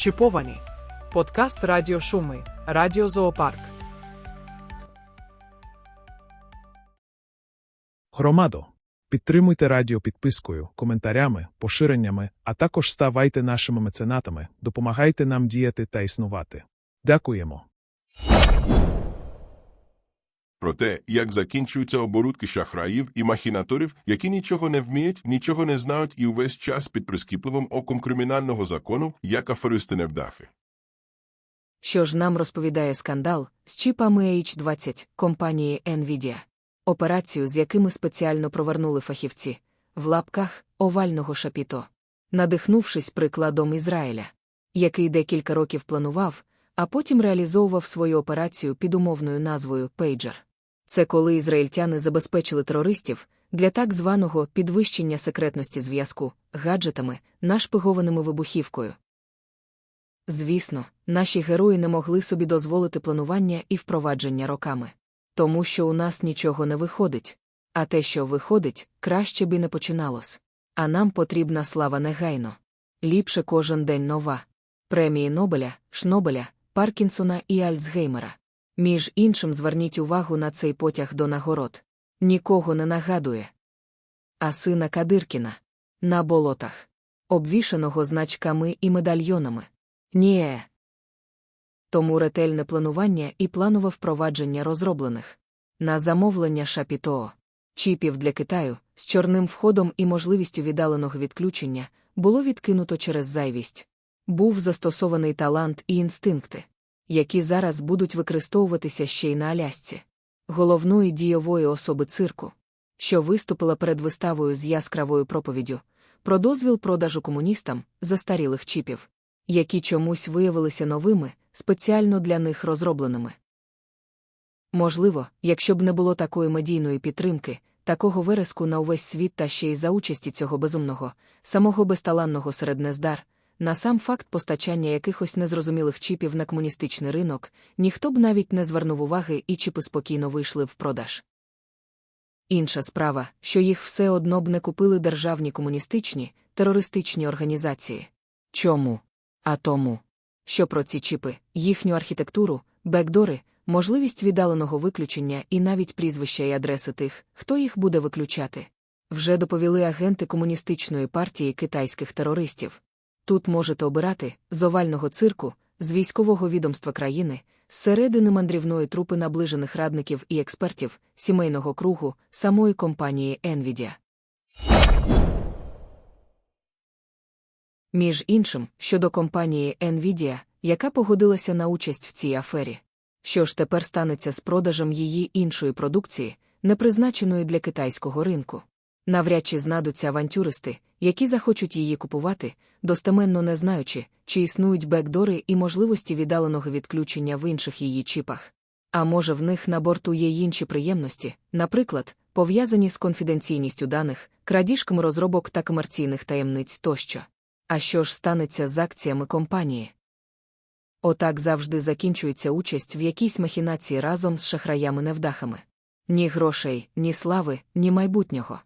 Чіповані. Подкаст Радіо Шуми. Радіо Зоопарк. Громадо, підтримуйте радіо підпискою, коментарями, поширеннями, а також ставайте нашими меценатами, допомагайте нам діяти та існувати. Дякуємо. Про те, як закінчуються оборудки шахраїв і махінаторів, які нічого не вміють, нічого не знають і увесь час під прискіпливим оком кримінального закону, як аферисти невдахи. Що ж нам розповідає скандал з чіпами H20 компанії NVIDIA. Операцію, з якими спеціально провернули фахівці, в лапках овального шапіто, надихнувшись прикладом Ізраїля, який декілька років планував, а потім реалізовував свою операцію під умовною назвою Пейджер. Це коли ізраїльтяни забезпечили терористів для так званого підвищення секретності зв'язку гаджетами, нашпигованими вибухівкою. Звісно, наші герої не могли собі дозволити планування і впровадження роками. Тому що у нас нічого не виходить. А те, що виходить, краще б і не починалось. А нам потрібна слава негайно. Ліпше кожен день нова. Премії Нобеля, Шнобеля, Паркінсона і Альцгеймера. Між іншим, зверніть увагу на цей потяг до нагород. Нікого не нагадує. А сина Кадиркіна на болотах, обвішаного значками і медальйонами. Нє. Тому ретельне планування і планове впровадження розроблених на замовлення Шапітоо, чіпів для Китаю з чорним входом і можливістю віддаленого відключення було відкинуто через зайвість. Був застосований талант і інстинкти, які зараз будуть використовуватися ще й на Алясці, головної дійової особи цирку, що виступила перед виставою з яскравою проповіддю про дозвіл продажу комуністам застарілих чіпів, які чомусь виявилися новими, спеціально для них розробленими. Можливо, якщо б не було такої медійної підтримки, такого вереску на увесь світ та ще й за участі цього безумного, самого безталанного серед нездар, на сам факт постачання якихось незрозумілих чіпів на комуністичний ринок, ніхто б навіть не звернув уваги і чіпи спокійно вийшли в продаж. Інша справа, що їх все одно б не купили державні комуністичні, терористичні організації. Чому? А тому, що про ці чіпи, їхню архітектуру, бекдори, можливість віддаленого виключення і навіть прізвища і адреси тих, хто їх буде виключати, вже доповіли агенти комуністичної партії китайських терористів. Тут можете обирати з овального цирку, з військового відомства країни, з середини мандрівної трупи наближених радників і експертів, сімейного кругу, самої компанії NVIDIA. Між іншим, щодо компанії NVIDIA, яка погодилася на участь в цій афері. Що ж тепер станеться з продажем її іншої продукції, не призначеної для китайського ринку? Навряд чи знадуться авантюристи, які захочуть її купувати, достеменно не знаючи, чи існують бекдори і можливості віддаленого відключення в інших її чіпах. А може, в них на борту є інші приємності, наприклад, пов'язані з конфіденційністю даних, крадіжками розробок та комерційних таємниць тощо. А що ж станеться з акціями компанії? Отак завжди закінчується участь в якійсь махінації разом з шахраями-невдахами. Ні грошей, ні слави, ні майбутнього.